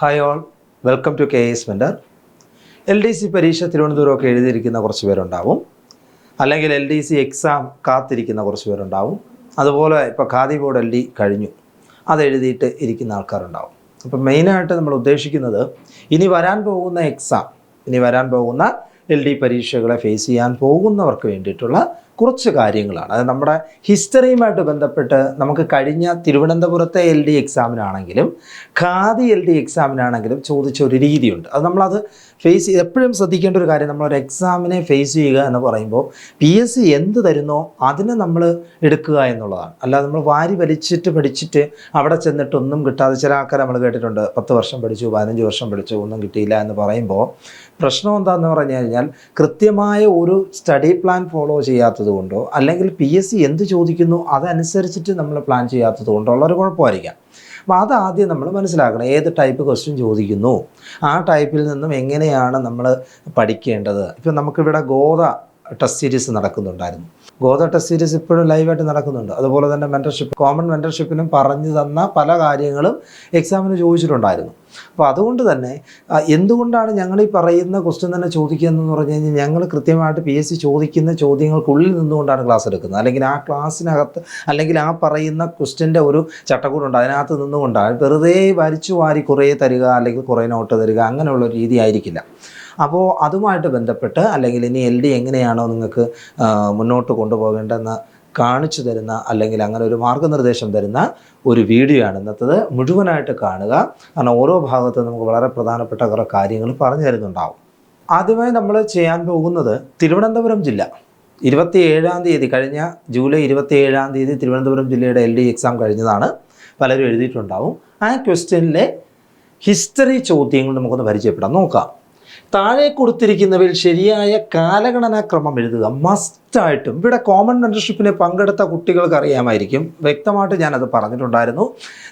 Hi all welcome to K S mentor L D C പരീക്ഷ തിരുവനന്തപുരമൊക്കെ എഴുതിയിരിക്കുന്ന കുറച്ച് പേരുണ്ടാവും. അല്ലെങ്കിൽ എൽ ഡി സി എക്സാം കാത്തിരിക്കുന്ന കുറച്ച് പേരുണ്ടാവും. അതുപോലെ ഇപ്പോൾ ഖാദി ബോർഡ് എൽ ഡി കഴിഞ്ഞു. അത് എഴുതിയിട്ട് ഇരിക്കുന്ന ആൾക്കാരുണ്ടാവും. അപ്പം മെയിനായിട്ട് നമ്മൾ ഉദ്ദേശിക്കുന്നത് ഇനി വരാൻ പോകുന്ന എക്സാം ഇനി വരാൻ പോകുന്ന എൽ ഡി പരീക്ഷകളെ ഫേസ് ചെയ്യാൻ പോകുന്നവർക്ക് വേണ്ടിയിട്ടുള്ള കുറച്ച് കാര്യങ്ങളാണ്. അത് നമ്മുടെ ഹിസ്റ്ററിയുമായിട്ട് ബന്ധപ്പെട്ട് നമുക്ക് കഴിഞ്ഞ തിരുവനന്തപുരത്തെ എൽ ഡി എക്സാമിനാണെങ്കിലും ഖാദി എൽ ഡി എക്സാമിനാണെങ്കിലും ചോദിച്ച ഒരു രീതിയുണ്ട്. അത് നമ്മളത് ഫേസ് എപ്പോഴും ശ്രദ്ധിക്കേണ്ട ഒരു കാര്യം നമ്മളൊരു എക്സാമിനെ ഫേസ് ചെയ്യുക എന്ന് പറയുമ്പോൾ പി എസ് സി എന്ത് തരുന്നോ അതിനെ നമ്മൾ എടുക്കുക എന്നുള്ളതാണ്. അല്ലാതെ നമ്മൾ വാരി വലിച്ചിട്ട് പഠിച്ചിട്ട് അവിടെ ചെന്നിട്ട് ഒന്നും കിട്ടാതെ ചില ആൾക്കാർ നമ്മൾ കേട്ടിട്ടുണ്ട്. പത്ത് വർഷം പഠിച്ചു പതിനഞ്ച് വർഷം പഠിച്ചു ഒന്നും കിട്ടിയില്ല എന്ന് പറയുമ്പോൾ പ്രശ്നം എന്താണെന്ന് പറഞ്ഞു കഴിഞ്ഞാൽ കൃത്യമായ ഒരു സ്റ്റഡി പ്ലാൻ ഫോളോ ചെയ്യാത്തത് കൊണ്ടോ അല്ലെങ്കിൽ പി എസ് സി എന്ത് ചോദിക്കുന്നു അതനുസരിച്ചിട്ട് നമ്മൾ പ്ലാൻ ചെയ്യാത്തത് കൊണ്ടോ ഉള്ളൊരു കുഴപ്പമായിരിക്കാം. അപ്പോൾ അത് ആദ്യം നമ്മൾ മനസ്സിലാക്കണം. ഏത് ടൈപ്പ് ക്വസ്റ്റ്യൻ ചോദിക്കുന്നു? ആ ടൈപ്പിൽ നിന്നും എങ്ങനെയാണ് നമ്മൾ പഠിക്കേണ്ടത്? ഇപ്പം നമുക്കിവിടെ ഗോത ടെസ്റ്റ് സീരീസ് നടക്കുന്നുണ്ടായിരുന്നു. ഗോത ടെസ്റ്റ് സീരീസ് ഇപ്പോഴും ലൈവായിട്ട് നടക്കുന്നുണ്ട്. അതുപോലെ തന്നെ മെന്റർഷിപ്പ് കോമൺ മെന്റർഷിപ്പിനും പറഞ്ഞു തന്ന പല കാര്യങ്ങളും എക്സാമിന് ചോദിച്ചിട്ടുണ്ടായിരുന്നു. അപ്പോൾ അതുകൊണ്ട് തന്നെ എന്തുകൊണ്ടാണ് ഞങ്ങൾ ഈ പറയുന്ന ക്വസ്റ്റ്യൻ തന്നെ ചോദിക്കുന്നതെന്ന് പറഞ്ഞു കഴിഞ്ഞാൽ ഞങ്ങൾ കൃത്യമായിട്ട് പി എസ് സി ചോദിക്കുന്ന ചോദ്യങ്ങൾക്കുള്ളിൽ നിന്നുകൊണ്ടാണ് ക്ലാസ് എടുക്കുന്നത്. അല്ലെങ്കിൽ ആ ക്ലാസ്സിനകത്ത് അല്ലെങ്കിൽ ആ പറയുന്ന ക്വസ്റ്റ്യന്റെ ഒരു ചട്ടക്കൂടുണ്ട്. അതിനകത്ത് നിന്നുകൊണ്ടാണ്. വെറുതെ വരിച്ചു വാരി കുറേ തരിക അല്ലെങ്കിൽ കുറേ നോട്ട് തരിക അങ്ങനെയുള്ള രീതി ആയിരിക്കില്ല. അപ്പോൾ അതുമായിട്ട് ബന്ധപ്പെട്ട് അല്ലെങ്കിൽ ഇനി എൽ ഡി എങ്ങനെയാണോ നിങ്ങൾക്ക് മുന്നോട്ട് കൊണ്ടുപോകേണ്ടതെന്ന് കാണിച്ചു തരുന്ന അല്ലെങ്കിൽ അങ്ങനെ ഒരു മാർഗനിർദ്ദേശം തരുന്ന ഒരു വീഡിയോ ആണ് ഇന്നത്തത്. മുഴുവനായിട്ട് കാണുക. കാരണം ഓരോ ഭാഗത്തും നമുക്ക് വളരെ പ്രധാനപ്പെട്ട കുറേ കാര്യങ്ങൾ പറഞ്ഞു തരുന്നുണ്ടാവും. ആദ്യമായി നമ്മൾ ചെയ്യാൻ പോകുന്നത് തിരുവനന്തപുരം ജില്ല. ഇരുപത്തി ഏഴാം തീയതി കഴിഞ്ഞ ജൂലൈ ഇരുപത്തി ഏഴാം തീയതി തിരുവനന്തപുരം ജില്ലയുടെ എൽ ഡി എക്സാം കഴിഞ്ഞതാണ്. പലരും എഴുതിയിട്ടുണ്ടാവും. ആ ക്വസ്റ്റ്യനിലെ ഹിസ്റ്ററി ചോദ്യങ്ങൾ നമുക്കൊന്ന് പരിചയപ്പെടാം. നോക്കാം. താഴെ കൊടുത്തിരിക്കുന്നവയിൽ ശരിയായ കാലഗണനാക്രമം എഴുതുക. മസ്റ്റായിട്ടും ഇവിടെ കോമൺ മെന്റർഷിപ്പിന് പങ്കെടുത്ത കുട്ടികൾക്ക് അറിയാമായിരിക്കും. വ്യക്തമായിട്ട് ഞാനത് പറഞ്ഞിട്ടുണ്ടായിരുന്നു.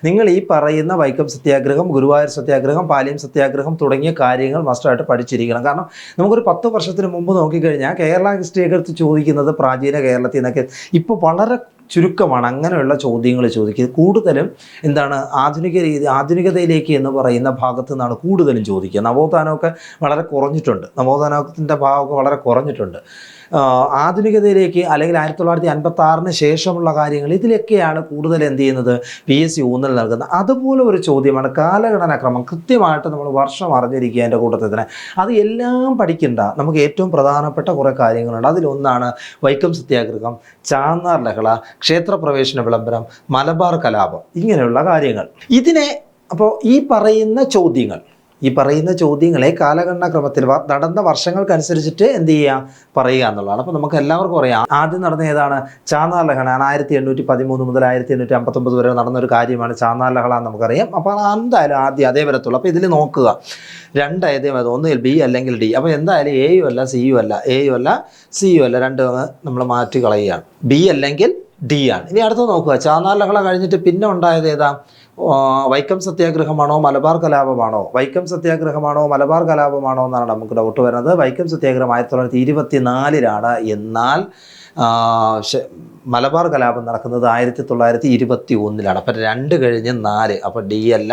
നിങ്ങൾ ഈ പറയുന്ന വൈക്കം സത്യാഗ്രഹം ഗുരുവായൂർ സത്യാഗ്രഹം പാലിയം സത്യാഗ്രഹം തുടങ്ങിയ കാര്യങ്ങൾ മസ്റ്റായിട്ട് പഠിച്ചിരിക്കണം. കാരണം നമുക്കൊരു പത്ത് വർഷത്തിന് മുമ്പ് നോക്കിക്കഴിഞ്ഞാൽ കേരള ഹിസ്റ്ററിയെക്കുറിച്ച് ചോദിക്കുന്നത് പ്രാചീന കേരളത്തിൽ നിന്നൊക്കെ. ഇപ്പോൾ വളരെ ചുരുക്കമാണ് അങ്ങനെയുള്ള ചോദ്യങ്ങൾ ചോദിക്കുന്നത് കൂടുതലും എന്താണ് ആധുനിക രീതി ആധുനികതയിലേക്ക് എന്ന് പറയുന്ന ഭാഗത്തു നിന്നാണ് കൂടുതലും ചോദിക്കുക. നവോത്ഥാനമൊക്കെ വളരെ കുറഞ്ഞിട്ടുണ്ട്. നവോത്ഥാനത്തിന്റെ ഭാഗമൊക്കെ വളരെ കുറഞ്ഞിട്ടുണ്ട്. ആധുനികതയിലേക്ക് അല്ലെങ്കിൽ ആയിരത്തി തൊള്ളായിരത്തി അൻപത്തി ആറിന് ശേഷമുള്ള കാര്യങ്ങൾ ഇതിലൊക്കെയാണ് കൂടുതൽ എന്ത് ചെയ്യുന്നത്? പി എസ് സി ഊന്നൽ നൽകുന്നത്. അതുപോലെ ഒരു ചോദ്യമാണ്. കാലഘടനാക്രമം കൃത്യമായിട്ട് നമ്മൾ വർഷം അറിഞ്ഞിരിക്കുക എന്റെ കൂട്ടത്തിൽ അത് എല്ലാം പഠിക്കണ്ട. നമുക്ക് ഏറ്റവും പ്രധാനപ്പെട്ട കുറേ കാര്യങ്ങളുണ്ട്. അതിലൊന്നാണ് വൈക്കം സത്യാഗ്രഹം ചാന്നാർ ലഹള ക്ഷേത്രപ്രവേശന വിളംബരം മലബാർ കലാപം ഇങ്ങനെയുള്ള കാര്യങ്ങൾ. ഇതിനെ അപ്പോൾ ഈ പറയുന്ന ചോദ്യങ്ങൾ ഈ പറയുന്ന ചോദ്യങ്ങളെ കാലഘട്ടക്രമത്തിൽ നടന്ന വർഷങ്ങൾക്കനുസരിച്ചിട്ട് എന്ത് ചെയ്യുക പറയുക എന്നുള്ളതാണ്. അപ്പോൾ നമുക്ക് എല്ലാവർക്കും അറിയാം. ആദ്യം നടന്ന ഏതാണ്? ചാന്നാർ ലഹള ആയിരത്തി എണ്ണൂറ്റി പതിമൂന്ന് മുതൽ ആയിരത്തി എണ്ണൂറ്റി അമ്പത്തൊമ്പത് വരെ നടന്ന ഒരു കാര്യമാണ് ചാന്നാർ ലഹള എന്ന് നമുക്കറിയാം. അപ്പോൾ എന്തായാലും ആദ്യം അതേ വരത്തുള്ളൂ. അപ്പോൾ ഇതിൽ നോക്കുക. രണ്ട് ഏതേ വരും ഒന്നിൽ ബി അല്ലെങ്കിൽ ഡി. അപ്പോൾ എന്തായാലും എയു അല്ല സിയും അല്ല എയു അല്ല സിയും അല്ല രണ്ടും നമ്മൾ മാറ്റി കളയുകയാണ് ബി അല്ലെങ്കിൽ ഡി ആണ്. ഇനി അടുത്ത് നോക്കുക. ചാന്നാർ ലഹള കഴിഞ്ഞിട്ട് പിന്നെ ഉണ്ടായത് ഏതാ? വൈക്കം സത്യാഗ്രഹമാണോ മലബാർ കലാപമാണോ? വൈക്കം സത്യാഗ്രഹമാണോ മലബാർ കലാപമാണോ എന്നാണ് നമുക്ക് ഡൗട്ട് വരുന്നത്. വൈക്കം സത്യാഗ്രഹം ആയിരത്തി തൊള്ളായിരത്തി ഇരുപത്തി നാലിലാണ് എന്നാൽ മലബാർ കലാപം നടക്കുന്നത് ആയിരത്തി തൊള്ളായിരത്തി ഇരുപത്തി ഒന്നിലാണ് അപ്പം രണ്ട് കഴിഞ്ഞ് നാല്. അപ്പോൾ ഡി അല്ല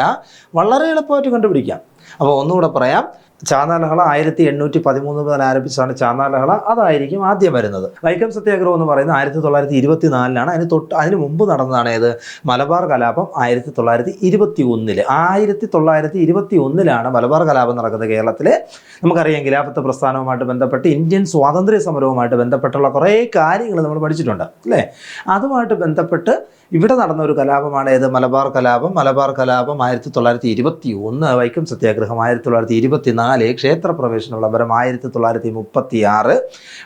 വളരെ എളുപ്പമായിട്ട് കണ്ടുപിടിക്കാം. അപ്പോൾ ഒന്നുകൂടെ പറയാം. ചാന്നാർ ലഹള ആയിരത്തി എണ്ണൂറ്റി പതിമൂന്ന് മുതൽ ആരംഭിച്ചതാണ് ചാന്നാലഹള. അതായിരിക്കും ആദ്യം വരുന്നത്. വൈക്കം സത്യാഗ്രഹം എന്ന് പറയുന്നത് ആയിരത്തി തൊള്ളായിരത്തി ഇരുപത്തി നാലിലാണ് അതിന് തൊട്ട് അതിന് മുമ്പ് നടന്നതാണ് ഏത്? മലബാർ കലാപം ആയിരത്തി തൊള്ളായിരത്തി ഇരുപത്തി ഒന്നിൽ ആയിരത്തി തൊള്ളായിരത്തി ഇരുപത്തി ഒന്നിലാണ് മലബാർ കലാപം നടക്കുന്നത് കേരളത്തിൽ നമുക്കറിയാം ഖിലാഫത്ത് പ്രസ്ഥാനവുമായിട്ട് ബന്ധപ്പെട്ട് ഇന്ത്യൻ സ്വാതന്ത്ര്യ സമരവുമായിട്ട് ബന്ധപ്പെട്ടുള്ള കുറേ കാര്യങ്ങൾ നമ്മൾ പഠിച്ചിട്ടുണ്ട്. അല്ലേ? അതുമായിട്ട് ബന്ധപ്പെട്ട് ഇവിടെ നടന്ന ഒരു കലാപമാണ് ഏത്? മലബാർ കലാപം. മലബാർ കലാപം ആയിരത്തി തൊള്ളായിരത്തി ഇരുപത്തി ഒന്ന് വൈക്കം സത്യാഗ്രഹം ആയിരത്തി തൊള്ളായിരത്തി ഇരുപത്തി നാല് ക്ഷേത്രപ്രവേശന വിളംബരം ആയിരത്തി തൊള്ളായിരത്തി മുപ്പത്തി ആറ്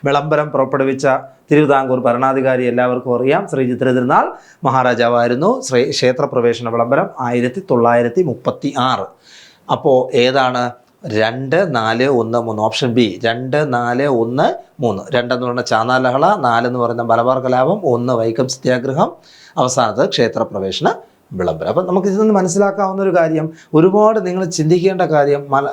വിളംബരം പുറപ്പെടുവിച്ച തിരുവിതാംകൂർ ഭരണാധികാരി എല്ലാവർക്കും അറിയാം. ശ്രീ ചിത്രതിരുനാൾ മഹാരാജാവായിരുന്നു. ശ്രീ ക്ഷേത്രപ്രവേശന വിളംബരം ആയിരത്തി തൊള്ളായിരത്തി മുപ്പത്തി ആറ് അപ്പോൾ ഏതാണ്? രണ്ട് നാല് ഒന്ന് മൂന്ന്. ഓപ്ഷൻ ബി രണ്ട് നാല് ഒന്ന് മൂന്ന്. രണ്ടെന്ന് പറഞ്ഞ ചാനാലഹള ലഹള നാലെന്ന് പറയുന്ന മലബാർ കലാപം ഒന്ന് വൈക്കം സത്യാഗ്രഹം അവസാനത്ത് ക്ഷേത്രപ്രവേശന വിളംബരം. അപ്പം നമുക്ക് ഇതിൽ നിന്ന് മനസ്സിലാക്കാവുന്ന ഒരു കാര്യം ഒരുപാട് നിങ്ങൾ ചിന്തിക്കേണ്ട കാര്യം മല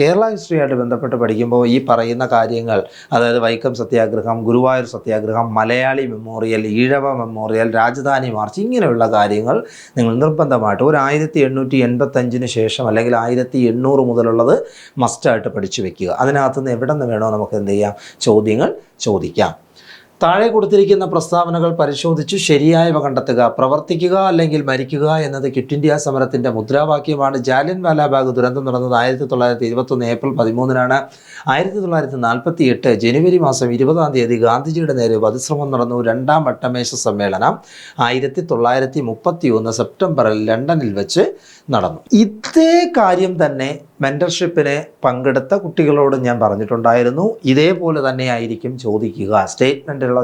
കേരള ഹിസ്റ്ററിയായിട്ട് ബന്ധപ്പെട്ട് പഠിക്കുമ്പോൾ ഈ പറയുന്ന കാര്യങ്ങൾ അതായത് Vaikom Satyagraha Guruvayur Satyagraha Malayali memorial Ezhava memorial Rajdhani march ഇങ്ങനെയുള്ള കാര്യങ്ങൾ നിങ്ങൾ നിർബന്ധമായിട്ട് ഒരു ആയിരത്തി എണ്ണൂറ്റി എൺപത്തഞ്ചിന് ശേഷം അല്ലെങ്കിൽ ആയിരത്തി എണ്ണൂറ് മുതലുള്ളത് മസ്റ്റായിട്ട് പഠിച്ചു വെക്കുക. അതിനകത്തുനിന്ന് എവിടെ നിന്ന് വേണോ നമുക്ക് എന്ത് ചെയ്യാം? ചോദ്യങ്ങൾ ചോദിക്കാം. താഴെ കൊടുത്തിരിക്കുന്ന പ്രസ്താവനകൾ പരിശോധിച്ച് ശരിയായവ കണ്ടെത്തുക പ്രവർത്തിക്കുക അല്ലെങ്കിൽ മരിക്കുക എന്നത് ക്വിറ്റ് ഇന്ത്യ സമരത്തിന്റെ മുദ്രാവാക്യമാണ്. ജാലിയൻ വാലാബാഗ് ദുരന്തം നടന്നത് ആയിരത്തി തൊള്ളായിരത്തി ഇരുപത്തൊന്ന് ഏപ്രിൽ പതിമൂന്നിനാണ്. ആയിരത്തി തൊള്ളായിരത്തി നാൽപ്പത്തി എട്ട് ജനുവരി മാസം ഇരുപതാം തീയതി ഗാന്ധിജിയുടെ നേരെ വധശ്രമം നടന്നു രണ്ടാം വട്ടമേശ സമ്മേളനം ആയിരത്തി തൊള്ളായിരത്തി മുപ്പത്തി ഒന്ന് സെപ്റ്റംബറിൽ ലണ്ടനിൽ വെച്ച് നടന്നു. ഇതേ കാര്യം തന്നെ മെന്റർഷിപ്പിന് പങ്കെടുത്ത കുട്ടികളോട് ഞാൻ പറഞ്ഞിട്ടുണ്ടായിരുന്നു. ഇതേപോലെ തന്നെ ആയിരിക്കും ചോദിക്കുക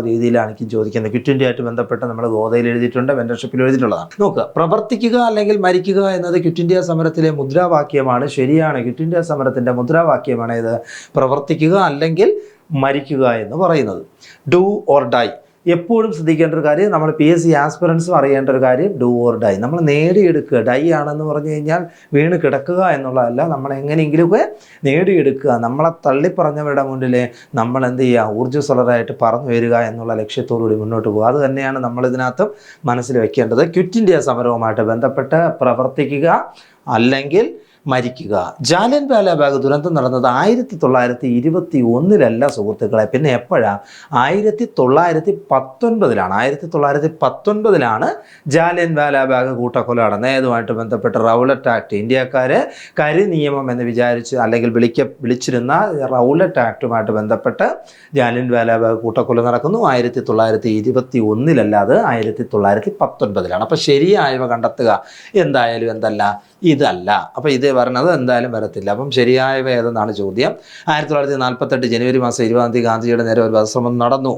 രീതിയിലാണ് എനിക്ക് ചോദിക്കുന്നത്. ക്വിറ്റ് ഇന്ത്യയായിട്ട് ബന്ധപ്പെട്ട് നമ്മൾ ഗോതയിൽ എഴുതിയിട്ടുണ്ട്. മെന്റർഷിപ്പിൽ എഴുതിയിട്ടുള്ളതാണ്. നോക്കുക. പ്രവർത്തിക്കുക അല്ലെങ്കിൽ മരിക്കുക എന്നത് ക്വിറ്റ് ഇന്ത്യ സമരത്തിലെ മുദ്രാവാക്യമാണ്. ശരിയാണ്. ക്വിറ്റ് ഇന്ത്യ സമരത്തിന്റെ മുദ്രാവാക്യമാണ് ഇത് പ്രവർത്തിക്കുക അല്ലെങ്കിൽ മരിക്കുക എന്ന് പറയുന്നത്. ഡു ഓർ ഡൈ എപ്പോഴും ശ്രദ്ധിക്കേണ്ട ഒരു കാര്യം നമ്മൾ പി എസ് സി ആസ്പിറൻസും അറിയേണ്ട ഒരു കാര്യം ഡു ഓർ ഡൈ നമ്മൾ നേടിയെടുക്കുക. ഡൈ ആണെന്ന് പറഞ്ഞു കഴിഞ്ഞാൽ വീണ് കിടക്കുക എന്നുള്ളതല്ല. നമ്മൾ എങ്ങനെയെങ്കിലുമൊക്കെ നേടിയെടുക്കുക. നമ്മളെ തള്ളിപ്പറഞ്ഞവരുടെ മുന്നിൽ നമ്മൾ എന്ത് ചെയ്യുക? ഊർജസ്വലരായിട്ട് പറന്നു വരിക എന്നുള്ള ലക്ഷ്യത്തോടുകൂടി മുന്നോട്ട് പോകുക. അത് തന്നെയാണ് നമ്മൾ ഇതിനകത്ത് മനസ്സിൽ വെക്കേണ്ടത്. ക്വിറ്റ് ഇന്ത്യ സമരവുമായിട്ട് ബന്ധപ്പെട്ട് പ്രവർത്തിക്കുക. അല്ലെങ്കിൽ മരിക്കുക. ജാലിയൻ വാലാബാഗ് ദുരന്തം നടന്നത് ആയിരത്തി തൊള്ളായിരത്തി ഇരുപത്തി ഒന്നിലല്ല സുഹൃത്തുക്കളെ. പിന്നെ എപ്പോഴാണ് ആയിരത്തി തൊള്ളായിരത്തി പത്തൊൻപതിലാണ് ആയിരത്തി തൊള്ളായിരത്തി പത്തൊൻപതിലാണ് ജാലിയൻ വാലാബാഗ് കൂട്ടക്കൊല നടന്നത്. ബന്ധപ്പെട്ട് റൗലറ്റ് ആക്ട് ഇന്ത്യക്കാര് കരി നിയമം എന്ന് വിചാരിച്ച് അല്ലെങ്കിൽ വിളിക്ക വിളിച്ചിരുന്ന റൗലറ്റ് ആക്ടുമായിട്ട് ബന്ധപ്പെട്ട് ജാലിയൻ വാലാബാഗ് കൂട്ടക്കൊല നടക്കുന്നു. ആയിരത്തി തൊള്ളായിരത്തി ഇരുപത്തി ഒന്നിലല്ലാതെ ആയിരത്തി തൊള്ളായിരത്തി പത്തൊൻപതിലാണ് അപ്പോൾ ശരിയായവ കണ്ടെത്തുക. എന്തായാലും എന്തല്ല? ഇതല്ല. അപ്പോൾ ഇത് പറഞ്ഞത് എന്തായാലും വരത്തില്ല. അപ്പം ശരിയായവ ഏതെന്നാണ് ചോദ്യം. ആയിരത്തി തൊള്ളായിരത്തി നാൽപ്പത്തെട്ട് ജനുവരി മാസം ഇരുപതാം തീയതി ഗാന്ധിജിയുടെ നേരെ ഒരു വധശ്രമം നടന്നു.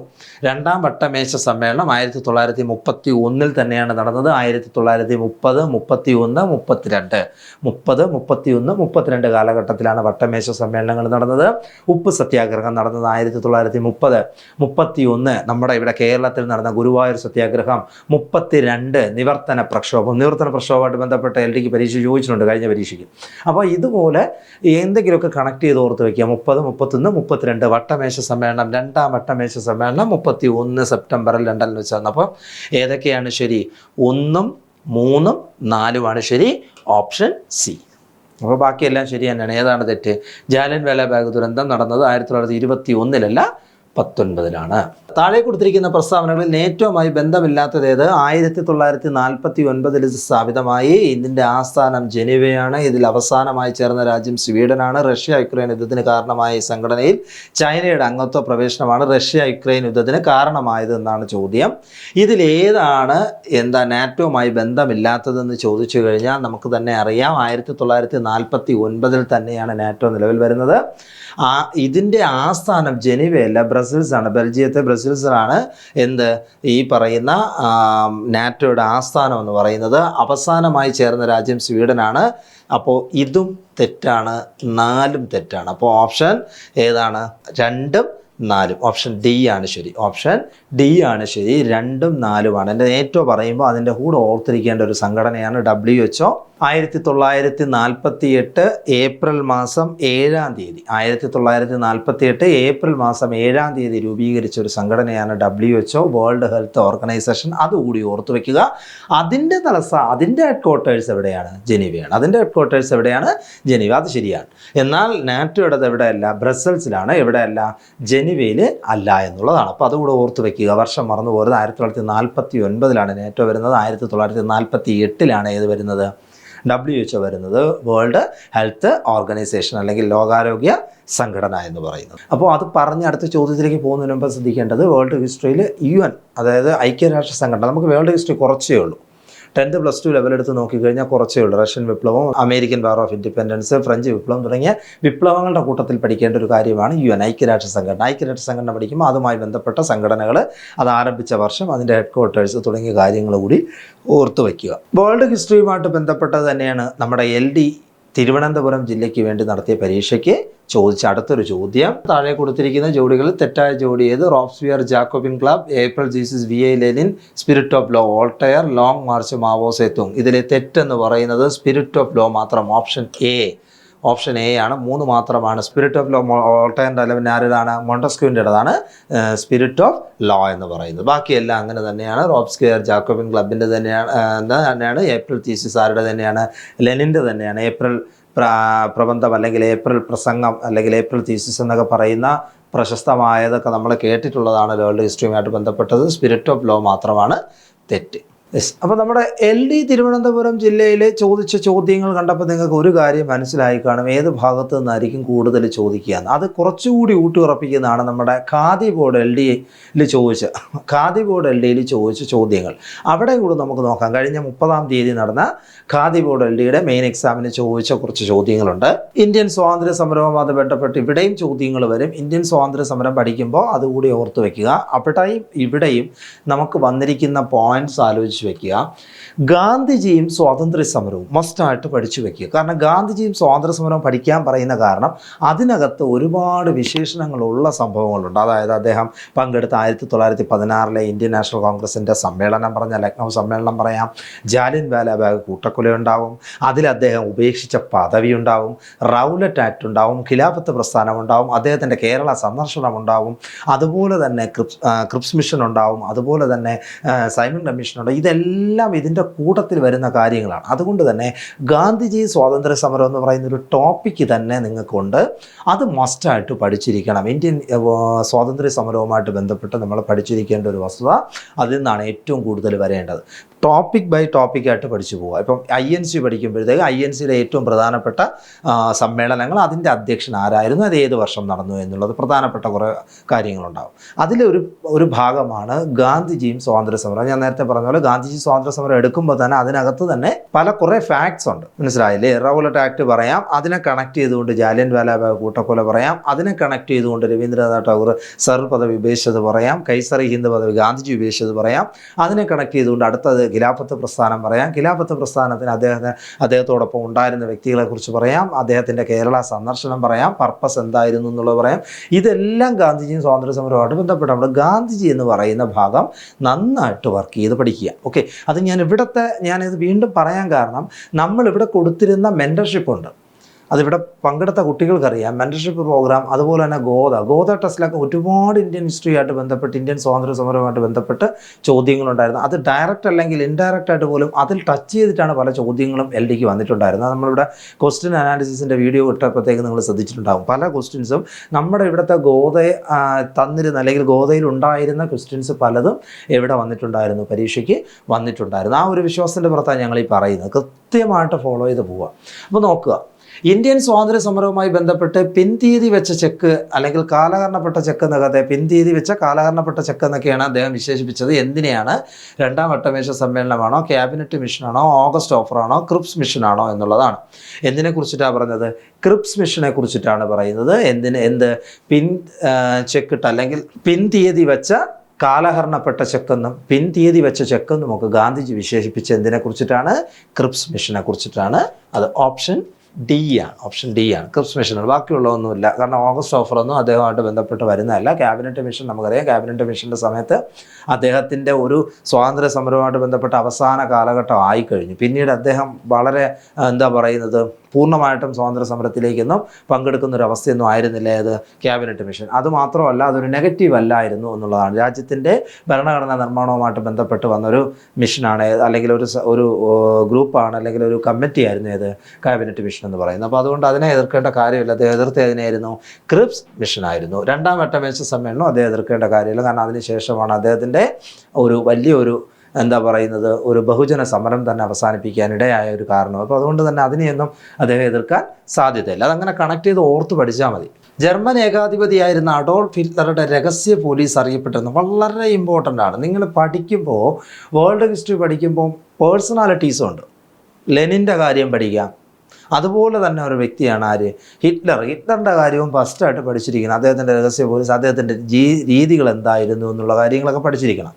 രണ്ടാം വട്ടമേശ സമ്മേളനം ആയിരത്തി തൊള്ളായിരത്തി മുപ്പത്തി ഒന്നിൽ തന്നെയാണ് നടന്നത്. ആയിരത്തി തൊള്ളായിരത്തി മുപ്പത് മുപ്പത്തി ഒന്ന് മുപ്പത്തിരണ്ട്. മുപ്പത് മുപ്പത്തി ഒന്ന് മുപ്പത്തിരണ്ട് കാലഘട്ടത്തിലാണ് വട്ടമേശ സമ്മേളനങ്ങൾ നടന്നത്. ഉപ്പ് സത്യാഗ്രഹം നടന്നത് ആയിരത്തി തൊള്ളായിരത്തി മുപ്പത് മുപ്പത്തി ഒന്ന് നമ്മുടെ ഇവിടെ കേരളത്തിൽ നടന്ന ഗുരുവായൂർ സത്യാഗ്രഹം. മുപ്പത്തിരണ്ട് നിവർത്തന പ്രക്ഷോഭം. നിവർത്തന പ്രക്ഷോഭമായിട്ട് ബന്ധപ്പെട്ട എൽ ഡിക്ക് പരീക്ഷ ചോദിച്ചിട്ടുണ്ട്. കഴിഞ്ഞ പരീക്ഷയ്ക്ക്. അപ്പോൾ ഇതുപോലെ എന്തെങ്കിലുമൊക്കെ കണക്ട് ചെയ്ത് ഓർത്ത് വയ്ക്കുക മുപ്പത് മുപ്പത്തൊന്ന് മുപ്പത്തിരണ്ട് വട്ടമേശ സമ്മേളനം രണ്ടാം വട്ടമേശ സമ്മേളനം മുപ്പത്തി ഒന്ന് സെപ്റ്റംബറിൽ ലണ്ടനിൽ വെച്ച് നടന്നു അപ്പോൾ ഏതൊക്കെയാണ് ശരി? ഒന്നും മൂന്നും നാലുമാണ് ശരി. Option C. അപ്പോൾ ബാക്കിയെല്ലാം ശരി തന്നെയാണ്. ഏതാണ് തെറ്റ്? ജാലൻ വേല ബാഗ് ദുരന്തം നടന്നത് ആയിരത്തി തൊള്ളായിരത്തി ഇരുപത്തി ഒന്നിലല്ല പത്തൊൻപതിലാണ്. താഴെ കൊടുത്തിരിക്കുന്ന പ്രസ്താവനകളിൽ ഏറ്റവുമായി ബന്ധമില്ലാത്തത് ഏത്? ആയിരത്തി തൊള്ളായിരത്തി നാൽപ്പത്തി ഒൻപതിൽ സ്ഥാപിതമായി. ഇതിന്റെ ആസ്ഥാനം ജനീവയാണ്. ഇതിൽ അവസാനമായി ചേർന്ന രാജ്യം സ്വീഡനാണ്. റഷ്യ യുക്രൈൻ യുദ്ധത്തിന് കാരണമായ സംഘടനയിൽ ചൈനയുടെ അംഗത്വ പ്രവേശനമാണ് റഷ്യ യുക്രൈൻ യുദ്ധത്തിന് കാരണമായത് എന്നാണ് ചോദ്യം. ഇതിലേതാണ് എന്താ നാറ്റോമായി ബന്ധമില്ലാത്തതെന്ന് ചോദിച്ചു കഴിഞ്ഞാൽ നമുക്ക് തന്നെ അറിയാം. ആയിരത്തി തൊള്ളായിരത്തി നാൽപ്പത്തി ഒൻപതിൽ തന്നെയാണ് നാറ്റോ നിലവിൽ വരുന്നത്. ആ ഇതിന്റെ ആസ്ഥാനം ജനീവയല്ല ബ്രസൽസ് ബെൽജിയത്തെ ബെൽജിയത്തെ ബ്രസൽസിലാണ് എന്ത്? ഈ പറയുന്ന നാറ്റോയുടെ ആസ്ഥാനം എന്ന് പറയുന്നത് അവസാനമായി ചേർന്ന രാജ്യം സ്വീഡനാണ്. അപ്പോൾ ഇതും തെറ്റാണ് നാലും തെറ്റാണ്. അപ്പോൾ ഓപ്ഷൻ ഏതാണ്? രണ്ടും നാലും. ഓപ്ഷൻ ഡി ആണ് ശരി. ഓപ്ഷൻ ഡി ആണ് ശരി. രണ്ടും നാലുമാണ്. എന്റെ നേറ്റോ പറയുമ്പോൾ അതിന്റെ കൂടെ ഓർത്തിരിക്കേണ്ട ഒരു സംഘടനയാണ് ഡബ്ല്യു എച്ച് ആയിരത്തി തൊള്ളായിരത്തി നാൽപ്പത്തി എട്ട് ഏപ്രിൽ മാസം ഏഴാം തീയതി. ആയിരത്തി തൊള്ളായിരത്തി നാൽപ്പത്തി എട്ട് ഏപ്രിൽ മാസം ഏഴാം തീയതി രൂപീകരിച്ച ഒരു സംഘടനയാണ് W H world health organization അതുകൂടി ഓർത്തു വെക്കുക. അതിന്റെ തലസ അതിന്റെ ഹെഡ് ക്വാർട്ടേഴ്സ് എവിടെയാണ്? ജനീവയാണ്. അതിന്റെ ഹെഡ് ക്വാർട്ടേഴ്സ് എവിടെയാണ്? ജനീവ. അത് ശരിയാണ്. എന്നാൽ നാറ്റോയുടെ എവിടെയല്ല? ബ്രസൽസിലാണ്. എവിടെയല്ല? ജനീവയിൽ അല്ല എന്നുള്ളതാണ്. അപ്പോൾ അതുകൂടെ ഓർത്തു വെക്കുക. വർഷം മറന്നു പോരുന്നത് ആയിരത്തി തൊള്ളായിരത്തി നാൽപ്പത്തി ഒൻപതിലാണ് നാറ്റോ വരുന്നത്. ആയിരത്തി തൊള്ളായിരത്തി നാൽപ്പത്തി എട്ടിലാണ് ഏത് വരുന്നത്? ഡബ്ല്യു എച്ച് വരുന്നത് വേൾഡ് ഹെൽത്ത് ഓർഗനൈസേഷൻ അല്ലെങ്കിൽ ലോകാരോഗ്യ സംഘടന എന്ന് പറയുന്നത്. അപ്പോൾ അത് പറഞ്ഞ് അടുത്ത ചോദ്യത്തിലേക്ക് പോകുന്നതിന് മുമ്പ് ശ്രദ്ധിക്കേണ്ടത് വേൾഡ് ഹിസ്റ്ററിയിൽ യു എൻ അതായത് ഐക്യരാഷ്ട്ര സംഘടന. നമുക്ക് വേൾഡ് ഹിസ്റ്ററി കുറച്ചേ ഉള്ളൂ. ടെൻത്ത് പ്ലസ് ടു ലെവൽ എടുത്ത് നോക്കിക്കഴിഞ്ഞാൽ കുറച്ചേ ഉള്ളൂ. റഷ്യൻ വിപ്ലവം American war of independence French വിപ്ലവം തുടങ്ങിയ വിപ്ലവങ്ങളുടെ കൂട്ടത്തിൽ പഠിക്കേണ്ട ഒരു കാര്യമാണ് യു എൻ ഐക്യരാഷ്ട്ര സംഘടന. ഐക്യരാഷ്ട്ര സംഘടന പഠിക്കുമ്പോൾ അതുമായി ബന്ധപ്പെട്ട സംഘടനകൾ അത് ആരംഭിച്ച വർഷം അതിന്റെ ഹെഡ് ക്വാർട്ടേഴ്സ് തുടങ്ങിയ കാര്യങ്ങൾ കൂടി ഓർത്തു വയ്ക്കുക. വേൾഡ് ഹിസ്റ്ററിയുമായിട്ട് ബന്ധപ്പെട്ടത് തന്നെയാണ് നമ്മുടെ എൽ ഡി തിരുവനന്തപുരം ജില്ലയ്ക്ക് വേണ്ടി നടത്തിയ പരീക്ഷയ്ക്ക് ചോദിച്ച അടുത്തൊരു ചോദ്യം. താഴെ കൊടുത്തിരിക്കുന്ന ജോഡികളിൽ തെറ്റായ ജോഡി ഏത്? Robespierre Jacobin club April theses V I Lenin spirit of law Voltaire long march മാവോസെത്തും ഇതിലെ തെറ്റെന്ന് പറയുന്നത് സ്പിരിറ്റ് ഓഫ് ലോ മാത്രം ഓപ്ഷൻ എ. ഓപ്ഷൻ എ ആണ്. മൂന്ന് മാത്രമാണ്. സ്പിരിറ്റ് ഓഫ് ലോ ഓൾട്ടേന്റെ അല്ലെങ്കിൽ ആരുടേതാണ്? മൊണ്ടസ്ക്യൂന്റെതാണ് സ്പിരിറ്റ് ഓഫ് ലോ എന്ന് പറയുന്നത്. ബാക്കിയെല്ലാം അങ്ങനെ തന്നെയാണ്. റോബ്സ്ക്വയർ ജാക്കോബിൻ ക്ലബിന്റെ തന്നെയാണ് തന്നെയാണ്. ഏപ്രിൽ തീസിസ് ആരുടെ തന്നെയാണ്? ലെനിന്റെ തന്നെയാണ്. ഏപ്രിൽ പ്രബന്ധം അല്ലെങ്കിൽ ഏപ്രിൽ പ്രസംഗം അല്ലെങ്കിൽ ഏപ്രിൽ തീസിസ് എന്നൊക്കെ പറയുന്ന പ്രശസ്തമായതൊക്കെ നമ്മൾ കേട്ടിട്ടുള്ളതാണ് വേൾഡ് ഹിസ്റ്ററിയുമായിട്ട് ബന്ധപ്പെട്ടത്. സ്പിരിറ്റ് ഓഫ് ലോ മാത്രമാണ് തെറ്റ്. യെസ് അപ്പോൾ നമ്മുടെ എൽ ഡി തിരുവനന്തപുരം ജില്ലയിൽ ചോദിച്ച ചോദ്യങ്ങൾ കണ്ടപ്പോൾ നിങ്ങൾക്ക് ഒരു കാര്യം മനസ്സിലായി കാണും. ഏത് ഭാഗത്ത് നിന്നായിരിക്കും കൂടുതൽ ചോദിക്കുക അത് കുറച്ചുകൂടി ഊട്ടിയുറപ്പിക്കുന്നതാണ് നമ്മുടെ ഖാദി ബോർഡ് എൽ ഡിയിൽ ചോദിച്ച ഖാദി ബോർഡ് എൽ ഡിയിൽ ചോദിച്ച ചോദ്യങ്ങൾ. അവിടെ കൂടെ നമുക്ക് നോക്കാം. കഴിഞ്ഞ മുപ്പതാം തീയതി നടന്ന ഖാദി ബോർഡ് എൽ ഡിയുടെ മെയിൻ എക്സാമിന് ചോദിച്ച കുറച്ച് ചോദ്യങ്ങളുണ്ട്. ഇന്ത്യൻ സ്വാതന്ത്ര്യ സമരവുമായി ബന്ധപ്പെട്ട് ഇവിടെയും ചോദ്യങ്ങൾ വരും. ഇന്ത്യൻ സ്വാതന്ത്ര്യ സമരം പഠിക്കുമ്പോൾ അതുകൂടി ഓർത്ത് വയ്ക്കുക അവിടെയും ഇവിടെയും നമുക്ക് വന്നിരിക്കുന്ന പോയിന്റ്സ് ആലോചിച്ച് വെക്കുക ഗാന്ധിജിയും സ്വാതന്ത്ര്യ സമരവും മസ്റ്റായിട്ട് പഠിച്ചു വെക്കുക കാരണം ഗാന്ധിജിയും സ്വാതന്ത്ര്യ സമരവും പഠിക്കാൻ പറയുന്ന കാരണം അതിനകത്ത് ഒരുപാട് വിശേഷണങ്ങളുള്ള സംഭവങ്ങളുണ്ട്. അതായത് അദ്ദേഹം പങ്കെടുത്ത ആയിരത്തി തൊള്ളായിരത്തി പതിനാറിലെ ഇന്ത്യൻ നാഷണൽ കോൺഗ്രസിന്റെ സമ്മേളനം പറഞ്ഞ ലക്നൗ സമ്മേളനം പറയാം. ജാലിൻ വാലാബാഗ് കൂട്ടക്കൊലയുണ്ടാവും. അതിൽ അദ്ദേഹം ഉപേക്ഷിച്ച പദവി ഉണ്ടാവും റൗലറ്റ് ആക്ട് ഉണ്ടാവും. ഖിലാഫത്ത് പ്രസ്ഥാനം ഉണ്ടാവും അദ്ദേഹത്തിന്റെ കേരള സന്ദർശനം ഉണ്ടാവും അതുപോലെ തന്നെ ക്രിപ്സ് ക്രിപ്സ് മിഷൻ ഉണ്ടാവും. അതുപോലെ തന്നെ സൈമൺ കമ്മീഷൻ ഉണ്ടാവും. ഇതെല്ലാം ഇതിന്റെ കൂട്ടത്തിൽ വരുന്ന കാര്യങ്ങളാണ്. അതുകൊണ്ട് തന്നെ ഗാന്ധിജി സ്വാതന്ത്ര്യ സമരം എന്ന് പറയുന്ന ഒരു ടോപ്പിക്ക് തന്നെ നിങ്ങൾക്കുണ്ട്. അത് മസ്റ്റായിട്ട് പഠിച്ചിരിക്കണം. ഇന്ത്യൻ സ്വാതന്ത്ര്യ സമരവുമായിട്ട് ബന്ധപ്പെട്ട് നമ്മൾ പഠിച്ചിരിക്കേണ്ട ഒരു വസ്തുത അതിൽ നിന്നാണ് ഏറ്റവും കൂടുതൽ വരേണ്ടത്. ടോപ്പിക് ബൈ ടോപ്പിക്കായിട്ട് പഠിച്ചു പോവുക. ഇപ്പം ഐ എൻ സി പഠിക്കുമ്പോഴത്തേക്ക് ഐ എൻ സിയുടെ ഏറ്റവും പ്രധാനപ്പെട്ട സമ്മേളനങ്ങൾ അതിന്റെ അധ്യക്ഷൻ ആരായിരുന്നു അത് ഏത് വർഷം നടന്നു എന്നുള്ളത് പ്രധാനപ്പെട്ട കുറേ കാര്യങ്ങളുണ്ടാവും. അതിലൊരു ഒരു ഭാഗമാണ് ഗാന്ധിജിയും സ്വാതന്ത്ര്യ സമരം ഞാൻ നേരത്തെ പറഞ്ഞ പോലെ ഗാന്ധിജി സ്വാതന്ത്ര്യ സമരം എടുക്കുമ്പോൾ തന്നെ അതിനകത്ത് തന്നെ പല കുറേ ഫാക്ട്സ് ഉണ്ട്. മനസ്സിലായില്ലേ? റൗലറ്റ് ആക്ട് പറയാം അതിനെ കണക്ട് ചെയ്തുകൊണ്ട് ജാലിയൻ വാലാബാഗ് കൂട്ടക്കൊല പറയാം അതിനെ കണക്ട് ചെയ്തുകൊണ്ട് രവീന്ദ്രനാഥ് ടാഗോർ സർ പദവി ഉപേക്ഷിച്ചത് പറയാം കൈസറി ഹിന്ദ് പദവി ഗാന്ധിജി ഉപേക്ഷിച്ചത് പറയാം അതിനെ കണക്ട് ചെയ്തുകൊണ്ട് അടുത്തത് ഖിലാഫത്ത് പ്രസ്ഥാനം പറയാം. ഖിലാഫത്ത് പ്രസ്ഥാനത്തിന് അദ്ദേഹത്തിന് അദ്ദേഹത്തോടൊപ്പം ഉണ്ടായിരുന്ന വ്യക്തികളെക്കുറിച്ച് പറയാം. അദ്ദേഹത്തിന്റെ കേരള സന്ദർശനം പറയാം. പർപ്പസ് എന്തായിരുന്നു എന്നുള്ളത് പറയാം. ഇതെല്ലാം ഗാന്ധിജിയും സ്വാതന്ത്ര്യ സമരവുമായിട്ട് ബന്ധപ്പെട്ടാണ് ഗാന്ധിജി എന്ന് പറയുന്ന ഭാഗം നന്നായിട്ട് വർക്ക് ചെയ്ത് പഠിക്കുക. ഓക്കെ അത് ഞാൻ ഇവിടുത്തെ ഞാനിത് വീണ്ടും പറയാൻ കാരണം നമ്മളിവിടെ കൊടുത്തിരുന്ന മെന്റർഷിപ്പ് ഉണ്ട്. അതിവിടെ പങ്കെടുത്ത കുട്ടികൾക്കറിയാം. മെന്റർഷിപ്പ് പ്രോഗ്രാം അതുപോലെ തന്നെ ഗോത ഗോത ടെസ്റ്റിലൊക്കെ ഒരുപാട് ഇന്ത്യൻ ഹിസ്റ്ററിയായിട്ട് ബന്ധപ്പെട്ട് ഇന്ത്യൻ സ്വാതന്ത്ര്യ സമരവുമായിട്ട് ബന്ധപ്പെട്ട് ചോദ്യങ്ങളുണ്ടായിരുന്നു. അത് ഡയറക്റ്റ് അല്ലെങ്കിൽ ഇൻഡയറക്റ്റ് ആയിട്ട് പോലും അതിൽ ടച്ച് ചെയ്തിട്ടാണ് പല ചോദ്യങ്ങളും എൽ ഡിക്ക് വന്നിട്ടുണ്ടായിരുന്നത്. നമ്മളിവിടെ ക്വസ്റ്റ്യൻ അനാലിസിസിന്റെ വീഡിയോ ഇട്ടപ്പോഴത്തേക്ക് നിങ്ങൾ ശ്രദ്ധിച്ചിട്ടുണ്ടാകും പല ക്വസ്റ്റ്യൻസും നമ്മുടെ ഇവിടുത്തെ ഗോതയെ തന്നിരുന്ന അല്ലെങ്കിൽ ഗോതയിൽ ഉണ്ടായിരുന്ന ക്വസ്റ്റ്യൻസ് പലതും എവിടെ വന്നിട്ടുണ്ടായിരുന്നു? പരീക്ഷയ്ക്ക് വന്നിട്ടുണ്ടായിരുന്നു. ആ ഒരു വിശ്വാസത്തിന്റെ പുറത്താണ് ഞങ്ങൾ ഈ പറയുന്നത്. കൃത്യമായിട്ട് ഫോളോ ചെയ്ത് പോവുക. അപ്പോൾ നോക്കുക. ഇന്ത്യൻ സ്വാതന്ത്ര്യ സമരവുമായി ബന്ധപ്പെട്ട് പിൻതീതി വെച്ച ചെക്ക് അല്ലെങ്കിൽ കാലഹരണപ്പെട്ട ചെക്ക് എന്നൊക്കെ പിൻതീതി വെച്ച കാലഹരണപ്പെട്ട ചെക്ക് എന്നൊക്കെയാണ് അദ്ദേഹം വിശേഷിപ്പിച്ചത്. എന്തിനെയാണ്? രണ്ടാം വട്ടമേശ സമ്മേളനമാണോ ക്യാബിനറ്റ് മിഷനാണോ ഓഗസ്റ്റ് ഓഫറാണോ ക്രിപ്സ് മിഷനാണോ എന്നുള്ളതാണ്. എന്തിനെ കുറിച്ചിട്ടാണ് പറഞ്ഞത്? ക്രിപ്സ് മിഷനെ കുറിച്ചിട്ടാണ് പറയുന്നത്. എന്തിന് എന്ത്? പിൻ ചെക്ക് ചെക്കിട്ട് അല്ലെങ്കിൽ പിൻതീയതി വെച്ച കാലഹരണപ്പെട്ട ചെക്കെന്നും പിൻതീയതി വെച്ച ചെക്കെന്നും ഒക്കെ ഗാന്ധിജി വിശേഷിപ്പിച്ച എന്തിനെ കുറിച്ചിട്ടാണ്? ക്രിപ്സ് മിഷനെ കുറിച്ചിട്ടാണ്. അത് ഓപ്ഷൻ ഡി ആണ് ഓപ്ഷൻ ഡി ആണ്. ക്രിപ്സ് മിഷൻ ബാക്കിയുള്ളതൊന്നുമില്ല. കാരണം ഓഗസ്റ്റ് ഓഫറൊന്നും അദ്ദേഹമായിട്ട് ബന്ധപ്പെട്ട് വരുന്നതല്ല. ക്യാബിനറ്റ് മിഷൻ നമുക്കറിയാം. ക്യാബിനറ്റ് മിഷന്റെ സമയത്ത് അദ്ദേഹത്തിന്റെ ഒരു സ്വാതന്ത്ര്യ സമരവുമായിട്ട് ബന്ധപ്പെട്ട അവസാന കാലഘട്ടം ആയിക്കഴിഞ്ഞു. പിന്നീട് അദ്ദേഹം വളരെ എന്താ പറയുന്നത്? പൂർണമായിട്ടും സ്വാതന്ത്ര്യ സമരത്തിലേക്കൊന്നും പങ്കെടുക്കുന്ന ഒരു അവസ്ഥയൊന്നും ആയിരുന്നില്ല അത് ക്യാബിനറ്റ് മിഷൻ. അതുമാത്രമല്ല അതൊരു നെഗറ്റീവ് അല്ലായിരുന്നു എന്നുള്ളതാണ്. രാജ്യത്തിന്റെ ഭരണഘടനാ നിർമ്മാണവുമായിട്ട് ബന്ധപ്പെട്ട് വന്നൊരു മിഷനാണ് അല്ലെങ്കിൽ ഒരു ഒരു ഗ്രൂപ്പാണ് അല്ലെങ്കിൽ ഒരു കമ്മിറ്റി ആയിരുന്നു ഏത് ക്യാബിനറ്റ് മിഷൻ എന്ന് പറയുന്നത്. അപ്പോൾ അതുകൊണ്ട് അതിനെ എതിർക്കേണ്ട കാര്യമില്ല. അത് എതിർത്ത് അതിനായിരുന്നു ക്രിപ്സ് മിഷനായിരുന്നു. രണ്ടാം വട്ടമേശ സമ്മേളനം അദ്ദേഹം എതിർക്കേണ്ട കാര്യമില്ല. കാരണം അതിനുശേഷമാണ് അദ്ദേഹത്തിന്റെ ഒരു വലിയൊരു എന്താ പറയുന്നത് ഒരു ബഹുജന സമരം തന്നെ അവസാനിപ്പിക്കാൻ ഇടയായ ഒരു കാരണം അപ്പോൾ അതുകൊണ്ട് തന്നെ അതിനെയൊന്നും അദ്ദേഹം എതിർക്കാൻ സാധ്യതയില്ല. അതങ്ങനെ കണക്ട് ചെയ്ത് ഓർത്ത് പഠിച്ചാൽ മതി. ജർമ്മൻ ഏകാധിപതിയായിരുന്ന അഡോൾഫ് ഹിറ്റ്ലറുടെ രഹസ്യ പോലീസ് അറിയപ്പെട്ടിരുന്നു. വളരെ ഇമ്പോർട്ടന്റ് ആണ്. നിങ്ങൾ പഠിക്കുമ്പോൾ വേൾഡ് ഹിസ്റ്ററി പഠിക്കുമ്പോൾ പേഴ്സണാലിറ്റീസും ഉണ്ട്. ലെനിന്റെ കാര്യം പഠിക്കാം. അതുപോലെ തന്നെ ഒരു വ്യക്തിയാണ് ആര്? ഹിറ്റ്ലർ. ഹിറ്റ്ലറിന്റെ കാര്യവും ഫസ്റ്റായിട്ട് പഠിച്ചിരിക്കണം. അദ്ദേഹത്തിന്റെ രഹസ്യ പോലീസ് അദ്ദേഹത്തിന്റെ രീതികൾ എന്തായിരുന്നു എന്നുള്ള കാര്യങ്ങളൊക്കെ പഠിച്ചിരിക്കണം.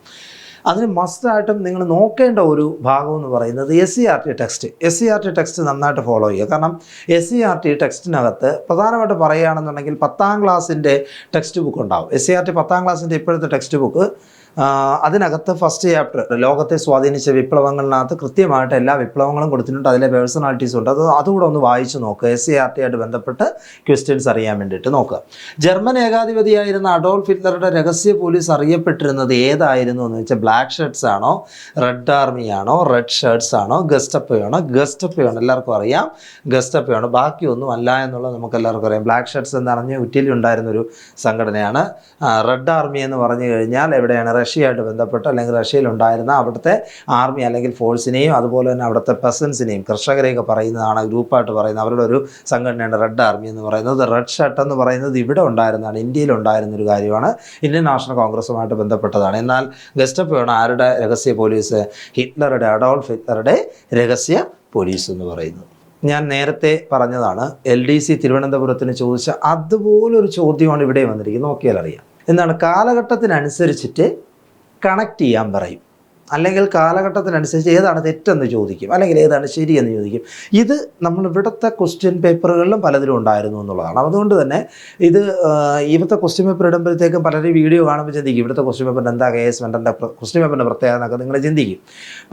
അതിന് മസ്റ്റായിട്ടും നിങ്ങൾ നോക്കേണ്ട ഒരു ഭാഗം എന്ന് പറയുന്നത് S C R T text S C R T text നന്നായിട്ട് ഫോളോ ചെയ്യുക. കാരണം എസ് സി ആർ ടി ടെക്സ്റ്റിനകത്ത് പ്രധാനമായിട്ട് പറയുകയാണെന്നുണ്ടെങ്കിൽ പത്താം ക്ലാസ്സിന്റെ ടെക്സ്റ്റ് ബുക്ക് ഉണ്ടാവും. എസ് സി ആർ ടി പത്താം ക്ലാസ്സിന്റെ ഇപ്പോഴത്തെ ടെക്സ്റ്റ് ബുക്ക് അതിനകത്ത് ഫസ്റ്റ് ചാപ്റ്റർ ലോകത്തെ സ്വാധീനിച്ച വിപ്ലവങ്ങളിനകത്ത് കൃത്യമായിട്ട് എല്ലാ വിപ്ലവങ്ങളും കൊടുത്തിട്ടുണ്ട്. അതിലെ പേഴ്സണാലിറ്റീസ് ഉണ്ട്. അത് അതുകൂടെ ഒന്ന് വായിച്ച് നോക്കുക എസ് സി ആർ ടി ആയിട്ട് ബന്ധപ്പെട്ട് ക്വസ്റ്റ്യൻസ് അറിയാൻ വേണ്ടിയിട്ട് നോക്കുക ജർമ്മൻ ഏകാധിപതിയായിരുന്ന അഡോൾഫ് ഹിറ്റ്ലറുടെ രഹസ്യ പോലീസ് അറിയപ്പെട്ടിരുന്നത് ഏതായിരുന്നു എന്ന് വെച്ചാൽ ബ്ലാക്ക് ഷർട്ട്സ് ആണോ റെഡ് ആർമി ആണോ റെഡ് ഷർട്ട്സ് ആണോ ഗസ്റ്റപ്പയാണോ ഗസ്റ്റപ്പയാണോ എല്ലാവർക്കും അറിയാം. ഗസ്റ്റപ്പയാണോ ബാക്കിയൊന്നും അല്ല എന്നുള്ളത് നമുക്ക് എല്ലാവർക്കും അറിയാം. ബ്ലാക്ക് ഷർട്ട്സ് എന്ന് പറഞ്ഞ ഇറ്റലി ഉണ്ടായിരുന്നൊരു സംഘടനയാണ് റെഡ് ആർമി എന്ന് പറഞ്ഞു കഴിഞ്ഞാൽ എവിടെയാണ്? റഷ്യയായിട്ട് ബന്ധപ്പെട്ട് അല്ലെങ്കിൽ റഷ്യയിൽ ഉണ്ടായിരുന്ന അവിടുത്തെ ആർമി അല്ലെങ്കിൽ ഫോഴ്സിനെയും അതുപോലെ തന്നെ അവിടുത്തെ പെസൻസിനെയും കർഷകരെയൊക്കെ പറയുന്നതാണ് ഗ്രൂപ്പായിട്ട് പറയുന്നത്. അവരുടെ ഒരു സംഘടനയാണ് റെഡ് ആർമി എന്ന് പറയുന്നത്. റെഡ് ഷർട്ട് എന്ന് പറയുന്നത് ഇവിടെ ഉണ്ടായിരുന്നതാണ് ഇന്ത്യയിൽ ഉണ്ടായിരുന്ന ഒരു കാര്യമാണ്. ഇന്ത്യൻ നാഷണൽ കോൺഗ്രസുമായിട്ട് ബന്ധപ്പെട്ടതാണ്. എന്നാൽ ഗസ്റ്റപ്പോയാണ് ആരുടെ രഹസ്യ പോലീസ്? ഹിറ്റ്ലറുടെ അഡോൾഫ് ഹിറ്റ്ലറുടെ രഹസ്യ പോലീസ് എന്ന് പറയുന്നത്. ഞാൻ നേരത്തെ പറഞ്ഞതാണ് എൽ ഡി സി തിരുവനന്തപുരത്തിന് ചോദിച്ച അതുപോലൊരു ചോദ്യമാണ് ഇവിടെ വന്നിരിക്കുന്നത്. നോക്കിയാൽ അറിയാം എന്താണ്? കാലഘട്ടത്തിനനുസരിച്ചിട്ട് കണക്ട് ചെയ്യാൻ പറയും. അല്ലെങ്കിൽ കാലഘട്ടത്തിനനുസരിച്ച് ഏതാണ് തെറ്റെന്ന് ചോദിക്കും. അല്ലെങ്കിൽ ഏതാണ് ശരിയെന്ന് ചോദിക്കും. ഇത് നമ്മൾ ഇവിടുത്തെ ക്വസ്റ്റ്യൻ പേപ്പറുകളിലും പലതിലും ഉണ്ടായിരുന്നു എന്നുള്ളതാണ്. അതുകൊണ്ട് തന്നെ ഇത് ഇവിടുത്തെ ക്വസ്റ്റ്യൻ പേപ്പർ ഇടുമ്പോഴത്തേക്കും പലരും വീഡിയോ കാണുമ്പോൾ ചിന്തിക്കും ഇവിടുത്തെ ക്വസ്റ്റ്യൻ പേപ്പറിന്റെ എന്താ കേസ് വേണ്ട ക്വസ്റ്റ്യൻ പേപ്പറിന്റെ പ്രത്യേകത എന്നൊക്കെ നിങ്ങൾ ചിന്തിക്കും.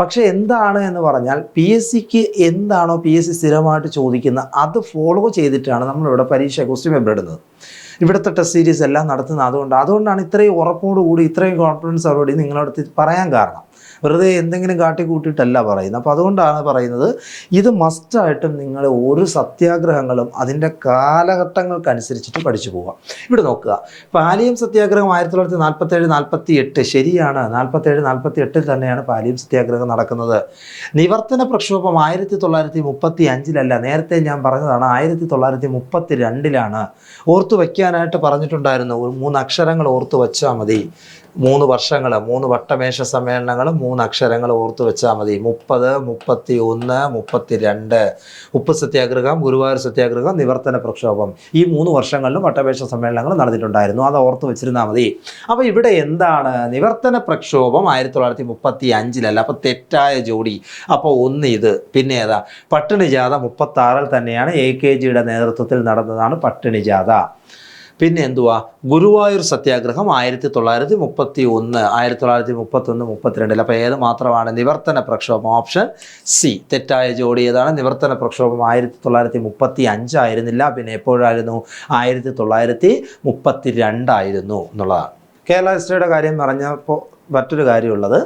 പക്ഷേ എന്താണ് എന്ന് പറഞ്ഞാൽ പി എസ് സിക്ക് എന്താണോ പി എസ് സി സ്ഥിരമായിട്ട് ചോദിക്കുന്നത് അത് ഫോളോ ചെയ്തിട്ടാണ് നമ്മളിവിടെ പരീക്ഷ ക്വസ്റ്റ്യൻ പേപ്പർ ഇടുന്നത്. ഇവിടുത്തെ ടെസ്റ്റ് സീരീസ് എല്ലാം നടത്തുന്നത് അതുകൊണ്ട് അതുകൊണ്ടാണ് ഇത്രയും ഉറപ്പോടുകൂടി ഇത്രയും കോൺഫിഡൻസ് അവരോട് നിങ്ങളടുത്ത് പറയാൻ കാരണം. വെറുതെ എന്തെങ്കിലും കാട്ടിക്കൂട്ടിയിട്ടല്ല പറയുന്നത്. അപ്പോൾ അതുകൊണ്ടാണ് പറയുന്നത് ഇത് മസ്റ്റായിട്ടും നിങ്ങൾ ഒരു സത്യാഗ്രഹങ്ങളും അതിന്റെ കാലഘട്ടങ്ങൾക്കനുസരിച്ചിട്ട് പഠിച്ചു പോവുക. ഇവിടെ നോക്കുക. പാലിയം സത്യാഗ്രഹം ആയിരത്തി തൊള്ളായിരത്തി നാൽപ്പത്തേഴ് നാൽപ്പത്തി എട്ട് ശരിയാണ്. നാൽപ്പത്തേഴ് നാൽപ്പത്തി എട്ടിൽ തന്നെയാണ് പാലിയം സത്യാഗ്രഹം നടക്കുന്നത്. നിവർത്തന പ്രക്ഷോഭം ആയിരത്തി തൊള്ളായിരത്തി മുപ്പത്തി അഞ്ചിലല്ല നേരത്തെ ഞാൻ പറഞ്ഞതാണ് ആയിരത്തി തൊള്ളായിരത്തി മുപ്പത്തി രണ്ടിലാണ് ഓർത്തു വയ്ക്കാനായിട്ട് പറഞ്ഞിട്ടുണ്ടായിരുന്നു മൂന്ന് അക്ഷരങ്ങൾ ഓർത്തു വച്ചാൽ മതി. മൂന്ന് വർഷങ്ങൾ മൂന്ന് വട്ടമേശ സമ്മേളനങ്ങൾ മൂന്ന് അക്ഷരങ്ങൾ ഓർത്തു വെച്ചാൽ മതി. മുപ്പത് മുപ്പത്തി ഒന്ന് മുപ്പത്തി രണ്ട് ഉപ്പ് സത്യാഗ്രഹം ഗുരുവായൂർ സത്യാഗ്രഹം നിവർത്തന പ്രക്ഷോഭം. ഈ മൂന്ന് വർഷങ്ങളിലും വട്ടപേക്ഷ സമ്മേളനങ്ങൾ നടന്നിട്ടുണ്ടായിരുന്നു. അത് ഓർത്ത് വെച്ചിരുന്നാൽ മതി. അപ്പോൾ ഇവിടെ എന്താണ്? നിവർത്തന പ്രക്ഷോഭം ആയിരത്തി തൊള്ളായിരത്തി മുപ്പത്തി അഞ്ചിലല്ല അപ്പോൾ തെറ്റായ ജോഡി. അപ്പോൾ ഒന്ന് ഇത്. പിന്നെ ഏതാ? പട്ടിണി ജാഥ മുപ്പത്തി തന്നെയാണ് എ കെ ജിയുടെ നേതൃത്വത്തിൽ നടന്നതാണ് പട്ടിണി ജാഥ പിന്നെ എന്തുവാ? ഗുരുവായൂർ സത്യാഗ്രഹം ആയിരത്തി തൊള്ളായിരത്തി മുപ്പത്തി ഒന്ന് ആയിരത്തി തൊള്ളായിരത്തി മുപ്പത്തി ഒന്ന് മുപ്പത്തിരണ്ടിൽ അപ്പോൾ ഏത് മാത്രമാണ്? നിവർത്തന പ്രക്ഷോഭം ഓപ്ഷൻ സി. തെറ്റായ ജോഡി ഏതാണ്? നിവർത്തന പ്രക്ഷോഭം ആയിരത്തി തൊള്ളായിരത്തി മുപ്പത്തി അഞ്ചായിരുന്നില്ല പിന്നെ എപ്പോഴായിരുന്നു? ആയിരത്തി തൊള്ളായിരത്തി മുപ്പത്തി രണ്ടായിരുന്നു എന്നുള്ളതാണ്. കേരള ഹിസ്റ്ററിയുടെ കാര്യം പറഞ്ഞപ്പോൾ മറ്റൊരു കാര്യമുള്ളത്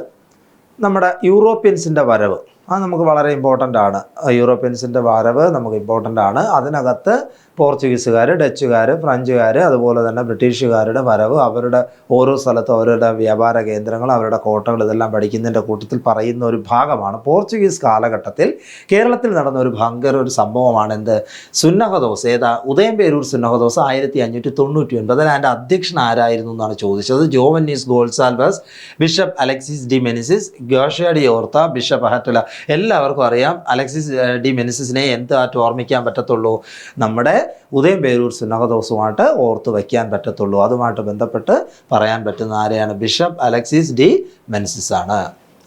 നമ്മുടെ യൂറോപ്യൻസിന്റെ വരവ്. അത് നമുക്ക് വളരെ ഇമ്പോർട്ടന്റ് ആണ്. യൂറോപ്യൻസിന്റെ വരവ് നമുക്ക് ഇമ്പോർട്ടന്റ് ആണ്. അതിനകത്ത് പോർച്ചുഗീസുകാർ ഡച്ചുകാർ ഫ്രഞ്ചുകാർ അതുപോലെ തന്നെ ബ്രിട്ടീഷുകാരുടെ വരവ് അവരുടെ ഓരോ സ്ഥലത്തും അവരുടെ വ്യാപാര കേന്ദ്രങ്ങൾ അവരുടെ കോട്ടകൾ ഇതെല്ലാം പഠിക്കുന്നതിന്റെ കൂട്ടത്തിൽ പറയുന്ന ഒരു ഭാഗമാണ്. പോർച്ചുഗീസ് കാലഘട്ടത്തിൽ കേരളത്തിൽ നടന്ന ഒരു ഭയങ്കര ഒരു സംഭവമാണ് എന്ത്? സുന്നഹദോസ് ഏതാ? ഉദയം ഉദയംപേരൂർ സുന്നഹദോസ് ആയിരത്തി അഞ്ഞൂറ്റി തൊണ്ണൂറ്റി ഒൻപതിൽ അതിന്റെ അധ്യക്ഷൻ ആരായിരുന്നു എന്നാണ് ചോദിച്ചത്. Joannes Gonsalves bishop Alexis de Menezes ഗോഷഡി ഓർത്ത ബിഷപ്പ് അഹറ്റല എല്ലാവർക്കും അറിയാം. അലക്സിസ് ഡി മെനിസിസിനെ എന്തായിട്ട് ഓർമ്മിക്കാൻ പറ്റത്തുള്ളൂ? നമ്മുടെ ഉദയം പേരൂർ സുന്നഹദോസുമായിട്ട് ഓർത്ത് വയ്ക്കാൻ പറ്റത്തുള്ളൂ. അതുമായിട്ട് ബന്ധപ്പെട്ട് പറയാൻ പറ്റുന്ന ആരെയാണ്? ബിഷപ്പ് അലക്സിസ് ഡി മെനിസിസ് ആണ്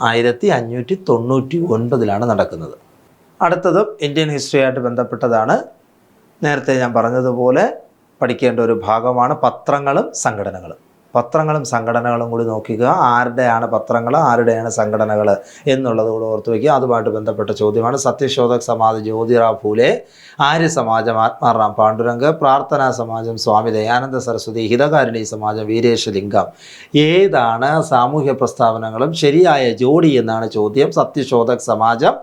ആയിരത്തി അഞ്ഞൂറ്റി തൊണ്ണൂറ്റി ഒൻപതിലാണ് നടക്കുന്നത്. അടുത്തതും ഇന്ത്യൻ ഹിസ്റ്ററിയായിട്ട് ബന്ധപ്പെട്ടതാണ്. നേരത്തെ ഞാൻ പറഞ്ഞതുപോലെ പഠിക്കേണ്ട ഒരു ഭാഗമാണ് പത്രങ്ങളും സംഘടനകളും. പത്രങ്ങളും സംഘടനകളും കൂടി നോക്കുക. ആരുടെയാണ് പത്രങ്ങൾ ആരുടെയാണ് സംഘടനകൾ എന്നുള്ളത് കൂടെ ഓർത്ത് വയ്ക്കുക. അതുമായിട്ട് ബന്ധപ്പെട്ട ചോദ്യമാണ്. സത്യശോധക് സമാജ് ജ്യോതിറാവ് ഫൂലെ ആര്യ സമാജം ആത്മാറാം പാണ്ഡുരംഗ് പ്രാർത്ഥനാ സമാജം സ്വാമി ദയാനന്ദ സരസ്വതി ഹിതകാരിണി സമാജം വീരേശലിംഗം. ഏതാണ് സാമൂഹ്യ പ്രസ്താവനകളും? ശരിയായ ജോഡി എന്നാണ് ചോദ്യം. സത്യശോധക് സമാജം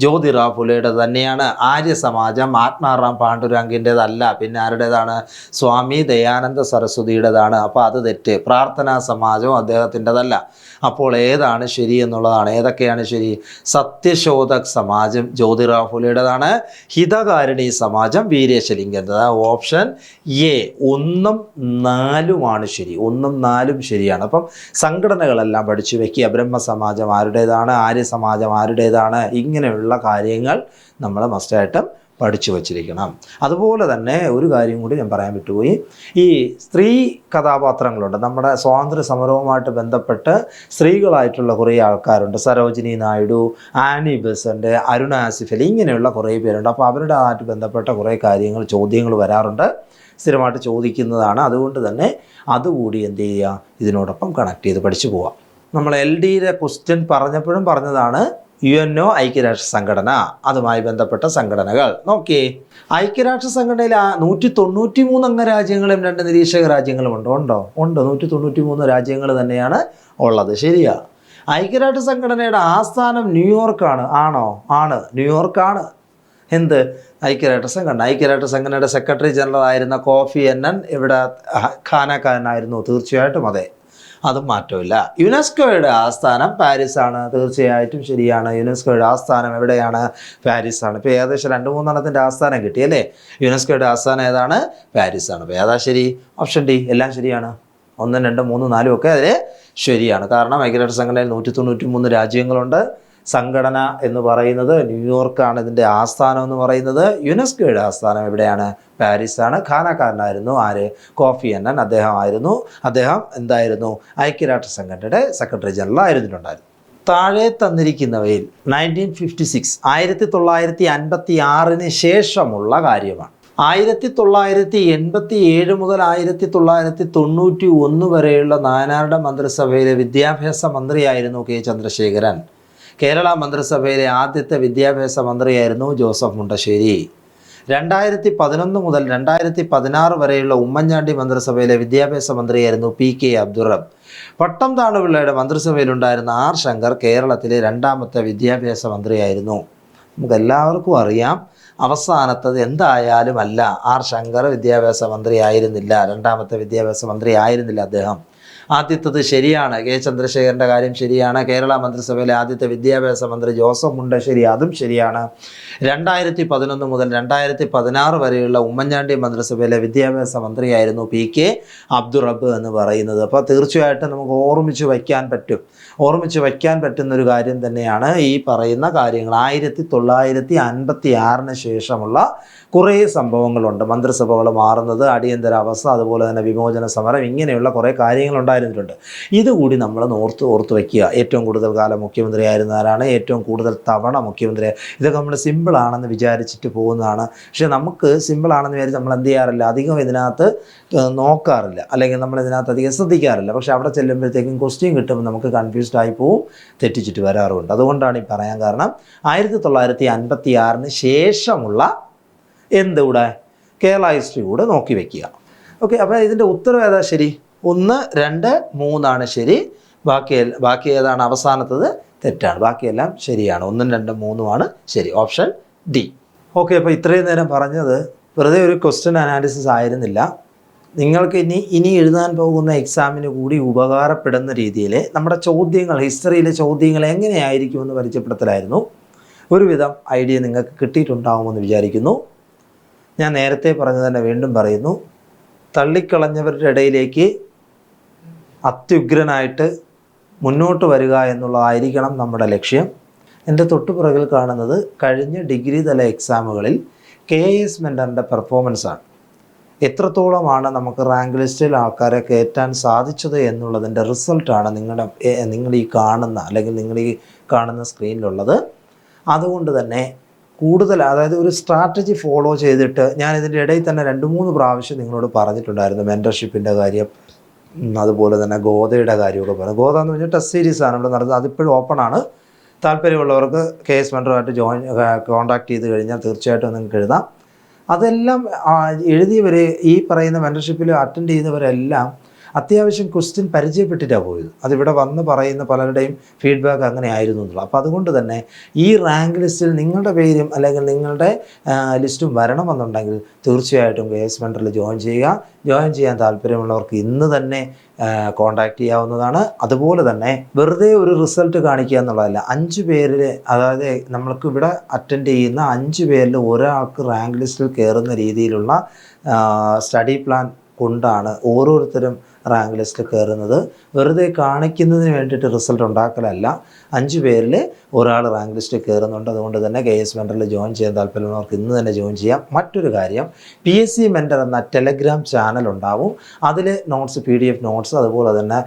ജ്യോതിറാവ് തന്നെയാണ് ആര്യ സമാജം ആത്മാറാം പാണ്ഡുരാങ്കിന്റെതല്ല പിന്നെ ആരുടേതാണ്? സ്വാമി ദയാനന്ദ സരസ്വതിയുടേതാണ്. അപ്പോൾ അത് തെറ്റ്. പ്രാർത്ഥനാ സമാജവും അദ്ദേഹത്തിന്റെതല്ല. അപ്പോൾ ഏതാണ് ശരി എന്നുള്ളതാണ്. ഏതൊക്കെയാണ് ശരി? സത്യശോധക് സമാജം ജ്യോതിറാവ് ഫുലെയുടേതാണ് ഹിതകാരിണി സമാജം വീരേശലിംഗന്റെത് ഓപ്ഷൻ എ ഒന്നും നാലുമാണ് ശരി. ഒന്നും നാലും ശരിയാണ്. അപ്പം സംഘടനകളെല്ലാം പഠിച്ചു വെക്കുക. ബ്രഹ്മസമാജം ആരുടേതാണ്? ആര്യ സമാജം ആരുടേതാണ്? ഇങ്ങനെയുള്ള കാര്യങ്ങൾ നമ്മൾ മസ്റ്റായിട്ടും പഠിച്ചു വച്ചിരിക്കണം. അതുപോലെ തന്നെ ഒരു കാര്യം കൂടി ഞാൻ പറയാൻ വിട്ടുപോയി. ഈ സ്ത്രീ കഥാപാത്രങ്ങളുണ്ട്. നമ്മുടെ സ്വാതന്ത്ര്യ സമരവുമായിട്ട് ബന്ധപ്പെട്ട് സ്ത്രീകളായിട്ടുള്ള കുറേ ആൾക്കാരുണ്ട്. സരോജിനി നായിഡു ആനി ബെസന്റ് അരുണ ആസിഫ് അലി ഇങ്ങനെയുള്ള കുറേ പേരുണ്ട്. അപ്പോൾ അവരുടെ ആയിട്ട് ബന്ധപ്പെട്ട കുറേ കാര്യങ്ങൾ ചോദ്യങ്ങൾ വരാറുണ്ട്. സ്ഥിരമായിട്ട് ചോദിക്കുന്നതാണ്. അതുകൊണ്ട് തന്നെ അതുകൂടി എന്ത് ചെയ്യുക? ഇതിനോടൊപ്പം കണക്ട് ചെയ്ത് പഠിച്ചു പോവാം. നമ്മൾ എൽ ഡിയിലെ ക്വസ്റ്റ്യൻ പറഞ്ഞപ്പോഴും പറഞ്ഞതാണ് യു എൻ ഒ ഐക്യരാഷ്ട്ര സംഘടന അതുമായി ബന്ധപ്പെട്ട സംഘടനകൾ. നോക്കിയേ ഐക്യരാഷ്ട്ര സംഘടനയിൽ നൂറ്റി തൊണ്ണൂറ്റി മൂന്ന് അംഗ രാജ്യങ്ങളും രണ്ട് നിരീക്ഷക രാജ്യങ്ങളും ഉണ്ടോ? ഉണ്ടോ? ഉണ്ട്. നൂറ്റി തൊണ്ണൂറ്റി മൂന്ന് രാജ്യങ്ങൾ തന്നെയാണ് ഉള്ളത്. ശരിയാ. ഐക്യരാഷ്ട്ര സംഘടനയുടെ ആസ്ഥാനം ന്യൂയോർക്കാണ്. ആണോ? ആണ്. ന്യൂയോർക്കാണ്. എന്ത്? ഐക്യരാഷ്ട്ര സംഘടന. ഐക്യരാഷ്ട്ര സംഘടനയുടെ സെക്രട്ടറി ജനറൽ ആയിരുന്ന കോഫി എന്നൻ ഇവിടെ ഖാനാക്കാരനായിരുന്നു. തീർച്ചയായിട്ടും അതെ. അതും മാറ്റമില്ല. യുനെസ്കോയുടെ ആസ്ഥാനം പാരീസ് ആണ് തീർച്ചയായിട്ടും ശരിയാണ്. യുനെസ്കോയുടെ ആസ്ഥാനം എവിടെയാണ്? പാരീസാണ്. ഇപ്പോൾ ഏകദേശം രണ്ട് മൂന്നെണ്ണത്തിന്റെ ആസ്ഥാനം കിട്ടി അല്ലേ? യുനെസ്കോയുടെ ആസ്ഥാനം ഏതാണ്? പാരീസാണ്. അപ്പോൾ ഏതാ ശരി? Option D. എല്ലാം ശരിയാണ്. ഒന്നും രണ്ടും മൂന്നും നാലും ഒക്കെ അതിൽ ശരിയാണ്. കാരണം ഐക്യരാഷ്ട്ര സംഘടനയിൽ നൂറ്റി തൊണ്ണൂറ്റി മൂന്ന് രാജ്യങ്ങളുണ്ട്. സംഘടന എന്ന് പറയുന്നത് ന്യൂയോർക്കാണ് ഇതിന്റെ ആസ്ഥാനം എന്ന് പറയുന്നത്. യുനെസ്കോയുടെ ആസ്ഥാനം എവിടെയാണ് പാരീസാണ്. ഖാനാക്കാരനായിരുന്നു ആര്? കോഫി അന്നൻ അദ്ദേഹമായിരുന്നു. അദ്ദേഹം എന്തായിരുന്നു? ഐക്യരാഷ്ട്ര സംഘടനയുടെ സെക്രട്ടറി ജനറൽ ആയിരുന്നിട്ടുണ്ടായിരുന്നു താഴെ തന്നിരിക്കുന്നവയിൽ നയന്റീൻ ഫിഫ്റ്റി സിക്സ് ആയിരത്തി തൊള്ളായിരത്തി അൻപത്തി ആറിന് ശേഷമുള്ള കാര്യമാണ്. ആയിരത്തി തൊള്ളായിരത്തി എൺപത്തി ഏഴ് മുതൽ ആയിരത്തി തൊള്ളായിരത്തി തൊണ്ണൂറ്റി ഒന്ന് വരെയുള്ള നാനാരുടെ മന്ത്രിസഭയിലെ വിദ്യാഭ്യാസ മന്ത്രിയായിരുന്നു കെ ചന്ദ്രശേഖരൻ. കേരള മന്ത്രിസഭയിലെ ആദ്യത്തെ വിദ്യാഭ്യാസ മന്ത്രിയായിരുന്നു ജോസഫ് മുണ്ടശ്ശേരി. രണ്ടായിരത്തി പതിനൊന്ന് മുതൽ രണ്ടായിരത്തി പതിനാറ് വരെയുള്ള ഉമ്മൻചാണ്ടി മന്ത്രിസഭയിലെ വിദ്യാഭ്യാസ മന്ത്രിയായിരുന്നു പി കെ അബ്ദുറബ് പട്ടം താണുപിള്ളയുടെ മന്ത്രിസഭയിലുണ്ടായിരുന്ന ആർ ശങ്കർ കേരളത്തിലെ രണ്ടാമത്തെ വിദ്യാഭ്യാസ മന്ത്രിയായിരുന്നു. നമുക്കെല്ലാവർക്കും അറിയാം അവസാനത്തത് എന്തായാലും അല്ല. ആർ ശങ്കർ വിദ്യാഭ്യാസ മന്ത്രി ആയിരുന്നില്ല രണ്ടാമത്തെ വിദ്യാഭ്യാസ മന്ത്രി ആയിരുന്നില്ല അദ്ദേഹം. ആദ്യത്തത് ശരിയാണ്. കെ ചന്ദ്രശേഖരന്റെ കാര്യം ശരിയാണ്. കേരള മന്ത്രിസഭയിലെ ആദ്യത്തെ വിദ്യാഭ്യാസ മന്ത്രി ജോസഫ് മുണ്ടശ്ശേരി അതും ശരിയാണ്. രണ്ടായിരത്തി പതിനൊന്ന് മുതൽ രണ്ടായിരത്തി പതിനാറ് വരെയുള്ള ഉമ്മൻചാണ്ടി മന്ത്രിസഭയിലെ വിദ്യാഭ്യാസ മന്ത്രിയായിരുന്നു പി കെ അബ്ദുറബ് എന്ന് പറയുന്നത്. അപ്പോൾ തീർച്ചയായിട്ടും നമുക്ക് ഓർമ്മിച്ച് വയ്ക്കാൻ പറ്റും. ഓർമ്മിച്ച് വയ്ക്കാൻ പറ്റുന്ന ഒരു കാര്യം തന്നെയാണ് ഈ പറയുന്ന കാര്യങ്ങൾ. ആയിരത്തി തൊള്ളായിരത്തി അൻപത്തി ആറിന് ശേഷമുള്ള കുറേ സംഭവങ്ങളുണ്ട്. മന്ത്രിസഭകൾ മാറുന്നത് അടിയന്തരാവസ്ഥ അതുപോലെ തന്നെ വിമോചന സമരം ഇങ്ങനെയുള്ള കുറേ കാര്യങ്ങൾ ഉണ്ടായിരുന്നിട്ടുണ്ട് ഇതുകൂടി നമ്മൾ ഓർത്ത് ഓർത്ത് വയ്ക്കുക ഏറ്റവും കൂടുതൽ കാലം മുഖ്യമന്ത്രി ആയിരുന്ന ഏറ്റവും കൂടുതൽ തവണ മുഖ്യമന്ത്രി. ഇതൊക്കെ നമ്മൾ സിമ്പിളാണെന്ന് വിചാരിച്ചിട്ട് പോകുന്നതാണ്. പക്ഷേ നമുക്ക് സിമ്പിളാണെന്ന് വിചാരിച്ച് നമ്മൾ എന്ത് ചെയ്യാറില്ല. അധികം ഇതിനകത്ത് നോക്കാറില്ല. അല്ലെങ്കിൽ നമ്മൾ ഇതിനകത്ത് അധികം ശ്രദ്ധിക്കാറില്ല. പക്ഷേ അവിടെ ചെല്ലുമ്പോഴത്തേക്കും ക്വസ്റ്റ്യൻ കിട്ടുമ്പോൾ നമുക്ക് കൺഫ്യൂസ്ഡ് ആയി പോവും തെറ്റിച്ചിട്ട് വരാറുണ്ട് അതുകൊണ്ടാണ് ഈ പറയാൻ കാരണം. ആയിരത്തി തൊള്ളായിരത്തി അൻപത്തി ആറിന് ശേഷമുള്ള എന്തുകൂടെ? കേരള ഹിസ്റ്ററി കൂടെ നോക്കി വെക്കുക. ഓക്കെ അപ്പോൾ ഇതിന്റെ ഉത്തരവ് ഏതാ ശരി? ഒന്ന് രണ്ട് മൂന്നാണ് ശരി. ബാക്കി ബാക്കി ഏതാണ് അവസാനത്തത്? തെറ്റാണ്. ബാക്കിയെല്ലാം ശരിയാണ്. ഒന്നും രണ്ടും മൂന്നുമാണ് ശരി. Option D. ഓക്കെ അപ്പോൾ ഇത്രയും നേരം പറഞ്ഞത് വെറുതെ ഒരു ക്വസ്റ്റ്യൻ അനാലിസിസ് ആയിരുന്നില്ല. നിങ്ങൾക്ക് ഇനി ഇനി എഴുതാൻ പോകുന്ന എക്സാമിന് കൂടി ഉപകാരപ്പെടുന്ന രീതിയിൽ നമ്മുടെ ചോദ്യങ്ങൾ ഹിസ്റ്ററിയിലെ ചോദ്യങ്ങൾ എങ്ങനെയായിരിക്കുമെന്ന് പരിചയപ്പെടുത്തലായിരുന്നു. ഒരുവിധം ഐഡിയ നിങ്ങൾക്ക് കിട്ടിയിട്ടുണ്ടാകുമെന്ന് വിചാരിക്കുന്നു. ഞാൻ നേരത്തെ പറഞ്ഞു തന്നെ വീണ്ടും പറയുന്നു. തള്ളിക്കളഞ്ഞവരുടെ ഇടയിലേക്ക് അത്യുഗ്രനായിട്ട് മുന്നോട്ട് വരിക എന്നുള്ളതായിരിക്കണം നമ്മുടെ ലക്ഷ്യം. എന്റെ തൊട്ടുപിറകിൽ കാണുന്നത് കഴിഞ്ഞ ഡിഗ്രി തല എക്സാമുകളിൽ കെ എസ് മെന്ററിന്റെ പെർഫോമൻസാണ് എത്രത്തോളമാണ് നമുക്ക് റാങ്ക് ലിസ്റ്റിൽ ആൾക്കാരെ കയറ്റാൻ സാധിച്ചത് എന്നുള്ളതിന്റെ റിസൾട്ടാണ് നിങ്ങളുടെ നിങ്ങൾ ഈ കാണുന്ന അല്ലെങ്കിൽ നിങ്ങൾ ഈ കാണുന്ന സ്ക്രീനിലുള്ളത്. അതുകൊണ്ട് തന്നെ കൂടുതൽ അതായത് ഒരു സ്ട്രാറ്റജി ഫോളോ ചെയ്തിട്ട് ഞാൻ ഇതിന്റെ ഇടയിൽ തന്നെ രണ്ട് മൂന്ന് പ്രാവശ്യം നിങ്ങളോട് പറഞ്ഞിട്ടുണ്ടായിരുന്നു മെന്റർഷിപ്പിന്റെ കാര്യം. അതുപോലെ തന്നെ ഗോതയുടെ കാര്യമൊക്കെ പറഞ്ഞു ഗോത എന്ന് പറഞ്ഞാൽ ടെസ്റ്റ് സീരീസ് ആണ്. ഇവിടെ നടന്നത്. അതിപ്പോഴും ഓപ്പൺ ആണ്. താല്പര്യമുള്ളവർക്ക് കെ എസ് മെൻഡറുമായിട്ട് ജോയിൻ കോൺടാക്ട് ചെയ്ത് കഴിഞ്ഞാൽ തീർച്ചയായിട്ടും നിങ്ങൾക്ക് എഴുതാം. അതെല്ലാം എഴുതിയവർ ഈ പറയുന്ന മെന്റർഷിപ്പിൽ അറ്റൻഡ് ചെയ്തവരെല്ലാം അത്യാവശ്യം ക്വസ്റ്റ്യൻ പരിചയപ്പെട്ടിട്ടാണ് പോയത്. അതിവിടെ വന്ന് പറയുന്ന പലരുടെയും ഫീഡ്ബാക്ക് അങ്ങനെ ആയിരുന്നു എന്നുള്ളത്. അപ്പോൾ അതുകൊണ്ട് തന്നെ ഈ റാങ്ക് ലിസ്റ്റിൽ നിങ്ങളുടെ പേരും അല്ലെങ്കിൽ നിങ്ങളുടെ ലിസ്റ്റും വരണമെന്നുണ്ടെങ്കിൽ തീർച്ചയായിട്ടും കെ എസ് മെന്ററിൽ ജോയിൻ ചെയ്യുക. ജോയിൻ ചെയ്യാൻ താല്പര്യമുള്ളവർക്ക് ഇന്ന് തന്നെ കോൺടാക്റ്റ് ചെയ്യാവുന്നതാണ്. അതുപോലെ തന്നെ വെറുതെ ഒരു റിസൾട്ട് കാണിക്കുക എന്നുള്ളതല്ല അഞ്ച് പേരിൽ അതായത് നമ്മൾക്ക് ഇവിടെ അറ്റൻഡ് ചെയ്യുന്ന അഞ്ച് പേരിൽ ഒരാൾക്ക് റാങ്ക് ലിസ്റ്റിൽ കയറുന്ന രീതിയിലുള്ള സ്റ്റഡി പ്ലാൻ കൊണ്ടാണ് ഓരോരുത്തരും റാങ്ക് ലിസ്റ്റിൽ കയറുന്നത്. വെറുതെ കാണിക്കുന്നതിന് വേണ്ടിയിട്ട് റിസൾട്ട് ഉണ്ടാക്കലല്ല. അഞ്ച് പേരിൽ ഒരാൾ റാങ്ക് ലിസ്റ്റിൽ കയറുന്നുണ്ട്. അതുകൊണ്ട് തന്നെ കെ എസ് മെന്ററിൽ ജോയിൻ ചെയ്യാൻ താല്പര്യമുള്ളവർക്ക് ഇന്ന് തന്നെ ജോയിൻ ചെയ്യാം. മറ്റൊരു കാര്യം പി എസ് സി മെന്റർ എന്ന ടെലഗ്രാം ചാനൽ ഉണ്ടാവും. അതിൽ notes P D F notes അതുപോലെ തന്നെ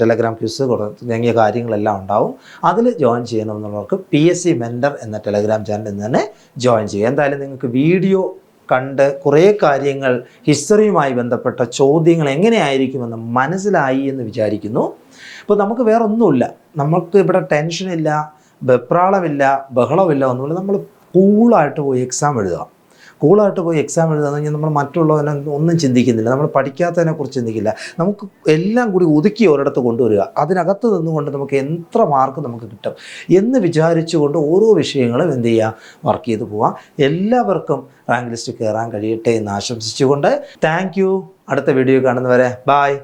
ടെലഗ്രാം ക്യൂസ് തുടങ്ങിയ കാര്യങ്ങളെല്ലാം ഉണ്ടാവും. അതിൽ ജോയിൻ ചെയ്യണമെന്നുള്ളവർക്ക് പി എസ് സി മെന്റർ എന്ന ടെലഗ്രാം ചാനൽ ഇന്ന് തന്നെ ജോയിൻ ചെയ്യുക എന്തായാലും നിങ്ങൾക്ക് വീഡിയോ കണ്ട് കുറേ കാര്യങ്ങൾ ഹിസ്റ്ററിയുമായി ബന്ധപ്പെട്ട ചോദ്യങ്ങൾ എങ്ങനെയായിരിക്കുമെന്ന് മനസ്സിലായി എന്ന് വിചാരിക്കുന്നു. അപ്പോൾ നമുക്ക് വേറെ ഒന്നുമില്ല നമുക്ക് ഇവിടെ ടെൻഷനില്ല വെപ്രാളമില്ല ബഹളമില്ല ഒന്നുമില്ല. നമ്മൾ കൂളായിട്ട് പോയി എക്സാം എഴുതുക കൂളായിട്ട് പോയി എക്സാം എഴുതാന്ന് കഴിഞ്ഞാൽ നമ്മൾ മറ്റുള്ളവനെ ഒന്നും ചിന്തിക്കുന്നില്ല. നമ്മൾ പഠിക്കാത്തതിനെക്കുറിച്ച് ചിന്തിക്കില്ല. നമുക്ക് എല്ലാം കൂടി ഒതുക്കി ഒരിടത്ത് കൊണ്ടുവരിക. അതിനകത്ത് നിന്നുകൊണ്ട് നമുക്ക് എത്ര മാർക്ക് നമുക്ക് കിട്ടും എന്ന് വിചാരിച്ചുകൊണ്ട് ഓരോ വിഷയങ്ങളും എന്ത് ചെയ്യുക? വർക്ക് ചെയ്ത് പോവാം എല്ലാവർക്കും റാങ്ക് ലിസ്റ്റ് കയറാൻ കഴിയട്ടെ എന്ന് ആശംസിച്ചുകൊണ്ട് താങ്ക് യു അടുത്ത വീഡിയോ കാണുന്നവരെ ബായ്